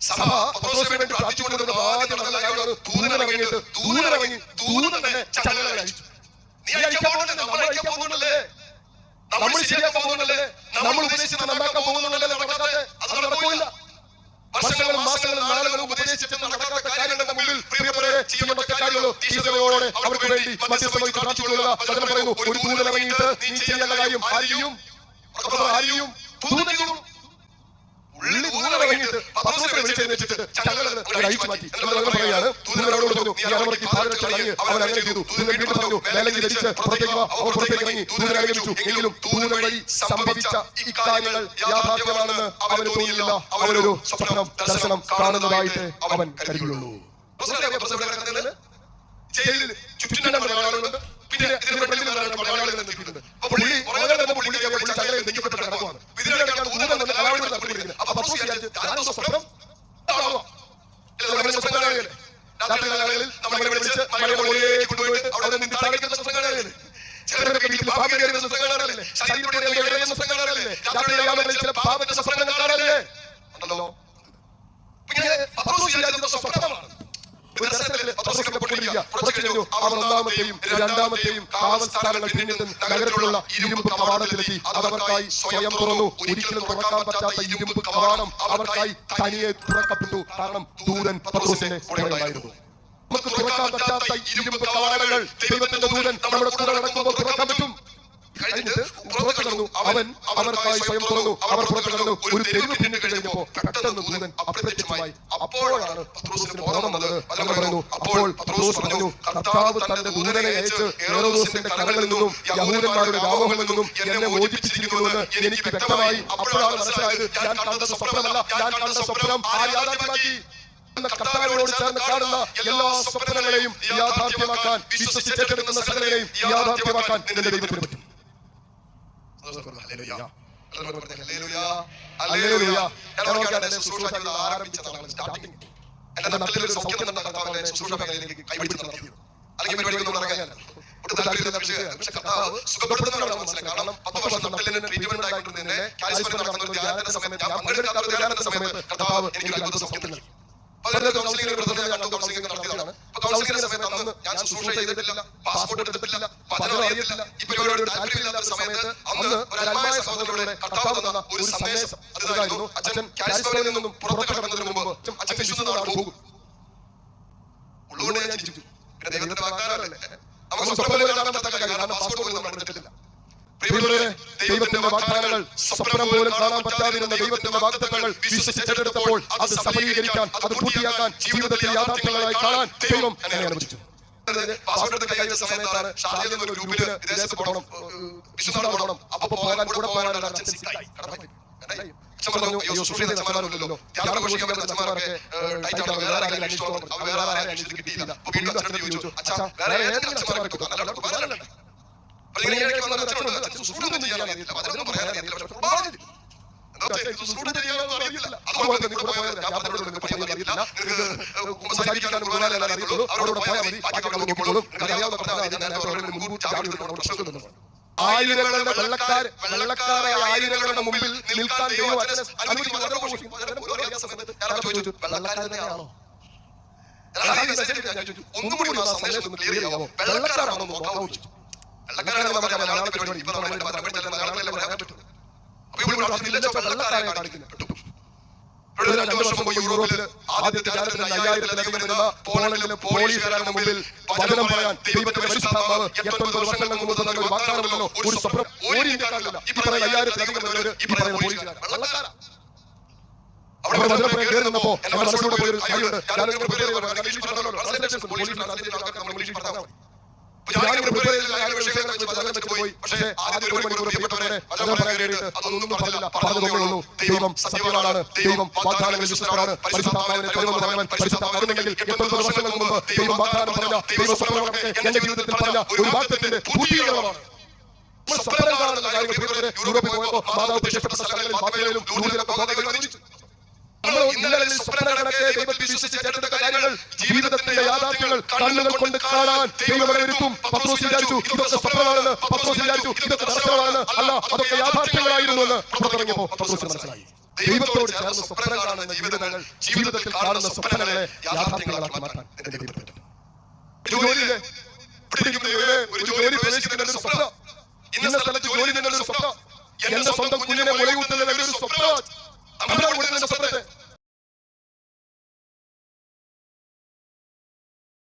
സഭ പത്രോസിന് വേണ്ടി പ്രാർത്ഥിച്ചുകൊണ്ടിരുന്ന ആദ്യം ദൂതൻ തന്നെ നീ പോകുന്നില്ല നമ്മൾ നമ്മൾ ശരിയാക്കാൻ പോകുന്നില്ലേ നമ്മൾ ഉപദേശിച്ച് നന്നാക്കാൻ പോകുന്നുണ്ടല്ലേ നടക്കാതെ അത് നടക്കില്ല വർഷങ്ങളും മാസങ്ങളും നാളുകളും ഉപദേശിച്ചിട്ട് നടക്കാത്ത കാര്യങ്ങളുടെ മുമ്പിൽ പ്രിയപ്പെട്ടവരെ ചെയ്യുന്ന പറ്റിയ കാര്യങ്ങളോ ഈശ്വരയോടെ അവർക്ക് വേണ്ടി മധ്യസ്ഥമായി പ്രാർത്ഥിച്ചുകൊള്ളുക. വചനം പറയുന്നു ഒരു ദൂതൻ ഇറങ്ങിയിട്ട് നീ ചെയ്യേണ്ട കാര്യം ആരെയും ആരെയും ദൂതൻ ചെയ്യും ഉള്ളി ദൂതൻ ഇറങ്ങിയിട്ട് ചങ്ങലകൾ അവർ അഴിച്ചു മാറ്റി. പറയാണ് അവരോട് പറഞ്ഞു നീ അരമറയ്ക്ക് പാദരക്ഷ ഇറങ്ങി അവൻ അങ്ങനെ ചെയ്തു. ദൂതൻ വീണ്ടും പറഞ്ഞു മേലങ്കി ധരിച്ച് പുറത്തേക്ക് വാ അവൻ പുറത്തേക്ക് ഇറങ്ങി ദൂതൻ അനുഗമിച്ചു എങ്കിലും ദൂതൻ വഴി സംഭവിച്ച ഇക്കാര്യങ്ങൾ യാഥാർത്ഥ്യമാണെന്ന് അവന് തോന്നിയില്ല. അവനൊരു സ്വപ്നം ദർശനം കാണുന്നതായിട്ട് അവൻ കരുതിയുള്ളൂ ജയിലിൽ പിന്നെ ഇതിന്റെ പുള്ളി പുള്ളി ചങ്ങലയിൽ നെഞ്ചപ്പെട്ട് കിടക്കുവാണ്. ചില പാപത്തെ രണ്ടാമത്തെയും നഗരത്തിലുള്ള ഇരുമ്പ് കവാടത്തിലെത്തി. അതവർക്കായി സ്വയം തുറന്നു. ഒരിക്കലും തുറക്കാൻ പറ്റാത്ത ഇരുമ്പ് കവാടം അവർക്കായി തനിയെ തുറക്കപ്പെട്ടു. കാരണം ദൂരൻ പത്രോസിനെ ഉടനെയായിരുന്നു നമുക്ക് തുറക്കാൻ പറ്റാത്ത ഇരുമ്പ് കവാടങ്ങൾ ദൈവത്തിന്റെ ദൂതൻ നമ്മുടെ കൂടെ നടക്കുമ്പോൾ തുറക്കാൻ പറ്റും. കഴിഞ്ഞിട്ട് പുറത്തു കടന്നു. അവൻ അവർക്കായി സ്വയം തുറന്നു. അവർ പുറത്തു കടന്നു. ഒരു തെരുവ് പിന്നിട്ട് കഴിഞ്ഞപ്പോ പെട്ടെന്ന് ദൂതൻ അപ്രത്യക്ഷമായി അപ്പോഴാണ് പത്രോസിന് ബോധം വന്നത്. വചനം പറയുന്നു. അപ്പോൾ പത്രോസ് പറഞ്ഞു കർത്താവ് തന്റെ ദൂതനെ അയച്ച് ഏറോദോസിന്റെ കടകളിൽ നിന്നും യഹൂദന്മാരുടെ വ്യാമോഹങ്ങളിൽ നിന്നും എന്നെ മോചിപ്പിച്ചിരിക്കുന്നുവെന്ന് എനിക്ക് വ്യക്തമായി അപ്പോഴാണ് മനസ്സിലായത്. ഞാൻ കണ്ട സ്വപ്നമല്ല. ഞാൻ കണ്ട സ്വപ്നം ആ യാഥാർത്ഥ്യമാക്കി കർത്താവിനോട് ചേർന്ന് കാണുന്ന എല്ലാ സ്വപ്നങ്ങളെയും യാഥാർത്ഥ്യമാക്കാൻ വിശ്വസിച്ചെടുക്കുന്ന സകലരെയും യാഥാർത്ഥ്യമാക്കാൻ നിന്റെ ദൈവത്തിന് പറ്റും. സമയത്ത് ഞാൻ പങ്കെടുക്കാത്ത ഒരു സമയത്ത് കർത്താവ് എനിക്ക് ഒരു അത്ഭുത സൗഖ്യം നൽകി. പതിനെട്ട് കൗൺസിലിംഗ് പ്രവർത്തനം ഞാൻ കൗൺസിലിംഗ് നടത്തിയതാണ്. അപ്പൊ കൗൺസിലിംഗ് സമയത്ത് അന്ന് ഞാൻ ശുശ്രൂഷ ചെയ്തിട്ടില്ല പാസ്പോർട്ട് എടുത്തിട്ടില്ല വചനം അറിയത്തില്ല ഈ പരിപാടിയോട് താല്പര്യമില്ലാത്ത സമയത്ത് അന്ന് ഒരു അൽമായ കർത്താവ് തന്ന ഒരു സന്ദേശം അതായിരുന്നു അച്ഛൻ നിന്നും പുറത്തു കടന്നതിന് മുമ്പ് അച്ഛൻ വിശുദ്ധനാണ് പോകും. ഉള്ളുകൊണ്ട് ഞാൻ ചിരിച്ചു പിന്നെ ദൈവത്തിന്റെ വാഗ്ദാനമല്ലേ നമുക്ക് സ്വപ്നം പോലും കാണാൻ പറ്റാത്ത കാര്യം കാരണം പാസ്പോർട്ട് പ്രിയമുള്ളവരെ ദൈവത്തിന്റെ വാഗ്ദാനങ്ങൾ സ്വപ്നം പോലും കാണാൻ പറ്റാതിരുന്ന ദൈവത്തിന്റെ വാഗ്ദത്തങ്ങൾ വിശ്വസിച്ചെടുത്തപ്പോൾ അത് സഫലീകരിക്കാൻ അത് പൂർത്തിയാക്കാൻ ജീവിതത്തിൽ യാഥാർത്ഥ്യങ്ങളായി കാണാൻ ദൈവം എന്നെ അനുവദിച്ചു. പാസ്പോർട്ട് സമയത്താണ് ഗ്രൂപ്പിൽ വിദേശത്ത് പോകണം പോകണം അപ്പൊ പോകാൻ കൂടെ പോകാനുള്ള അച്ഛൻ സിക്കായി കടമായി അച്ഛൻ പറഞ്ഞു അയ്യോ സുഷീത അച്ഛന്മാരൊന്നുമില്ലല്ലോ ധ്യാനം ഘോഷിക്കാൻ പറ്റുന്ന അച്ഛന്മാരൊക്കെ ടൈറ്റ് ആണ് വേറെ ആരെങ്കിലും അന്വേഷിച്ചു വേറെ ആരെയും അന്വേഷിച്ച് കിട്ടിയില്ല അപ്പൊ വീണ്ടും അച്ഛനോട് ചോദിച്ചു. അച്ഛാ വേറെ ഏതെങ്കിലും അച്ഛന്മാരെ കിട്ടും അറിയില്ല അവരോട് ചാടി ആയിരങ്ങളുടെ വെള്ളക്കാർ വെള്ളക്കാരായ ആയിരങ്ങളുടെ മുമ്പിൽ നിൽക്കാൻ ദൈവം ഒന്നും കൂടി ക്ലിയർ വെള്ളക്കാരാണോ നോക്കാൻ ചോദിച്ചു. വെള്ളക്കാരാണ് നമുക്കറിയാം മലയാള പരിപാടി ഇപ്പൊ നമ്മൾ മലയാളത്തിലല്ലേ പറയാൻ പറ്റും അപ്പൊ ഇവിടെ പ്രാർത്ഥനയില്ല വെള്ളക്കാരെ കാണിക്കുന്നത് രണ്ടു വർഷം മുമ്പ് യൂറോപ്പിൽ ആദ്യത്തെ ജാലത്തിൽ അയ്യായിരത്തിലധികം വരുന്ന പോളണ്ടിലെ പോലീസുകാരുടെ മുമ്പിൽ വചനം പറയാൻ ദൈവത്തിന്റെ പരിശുദ്ധാത്മാവ് എട്ടൊൻപത് വർഷങ്ങൾക്ക് മുമ്പ് തന്ന ഒരു വാഗ്ദാനമല്ലോ ഒരു സ്വപ്നം ഒരു ഇന്ത്യക്കാരില്ല ഈ പറയുന്ന അയ്യായിരത്തിലധികം വരുന്നവര് ഈ പറയുന്ന പോലീസുകാർ അവിടെ വചനം പറയാൻ കയറി നിന്നപ്പോ മനസ്സിലൂടെ പോയൊരു കാര്യമുണ്ട് കാരണം ഇംഗ്ലീഷ് പറഞ്ഞല്ലോ. ആൾക്കാർ നമ്മൾ ഇംഗ്ലീഷ് പറഞ്ഞാൽ പോയി. പക്ഷേ ആദ്യം ഒരു മണിക്കൂർ പ്രിയപ്പെട്ടവരെ അതൊന്നും പറഞ്ഞില്ല. പറഞ്ഞതേ ഉള്ളൂ. ദൈവം സത്യവാനാണ്. ദൈവം വാഗ്ദാനങ്ങളിൽ വിശ്വസ്തനാണ്. പരിശുദ്ധാത്മാവിനെ കഴിവെന്ന് പറഞ്ഞവൻ പരിശുദ്ധാത്മാവിനുണ്ടെങ്കിൽ എട്ടൊൻപത് വർഷങ്ങൾക്ക് മുമ്പ് ദൈവം വാഗ്ദാനം പറഞ്ഞ ദൈവ സ്വപ്നങ്ങളൊക്കെ എന്റെ ജീവിതത്തിൽ പറഞ്ഞ ഒരു വാഗ്ദത്തിന്റെ പൂർത്തീകരണമാണ് യൂറോപ്പിൽ പോയപ്പോ മാതാവ് പ്രത്യക്ഷപ്പെട്ട സ്ഥലങ്ങളിൽ അനുവദിച്ചു നമ്മൾ ഇന്നലെ സ്വപ്ന കണക്കെ കാര്യങ്ങൾ ജീവിതത്തിന്റെ യാഥാർത്ഥ്യങ്ങൾ കണ്ണുകൾ കാണാൻ ദൈവം ഒരുക്കും പത്രോസ് വിചാരിച്ചു ഇതൊക്കെ ഇതൊക്കെ യാഥാർത്ഥ്യങ്ങളായിരുന്നു എന്ന് പുറത്തിറങ്ങിയപ്പോ പത്രോസ് മനസ്സിലായി. ദൈവത്തോട് ചേർന്ന് ജീവിതങ്ങൾ ജീവിതത്തിൽ കാണുന്ന സ്വപ്നങ്ങളെ യാഥാർത്ഥ്യങ്ങളാക്കി മാറ്റാൻ എന്റെ ദൈവം പറ്റും. ജോലിയിലെ ഒരു- ജോലി പ്രവേശിക്കുന്ന സ്വപ്നം. ഇന്ന സ്ഥലത്ത് ജോലി സ്വപ്നം. എന്റെ സ്വന്തം കുഞ്ഞിനെ മുലയൂട്ടുന്നത് എന്റെ ഒരു സ്വപ്നം.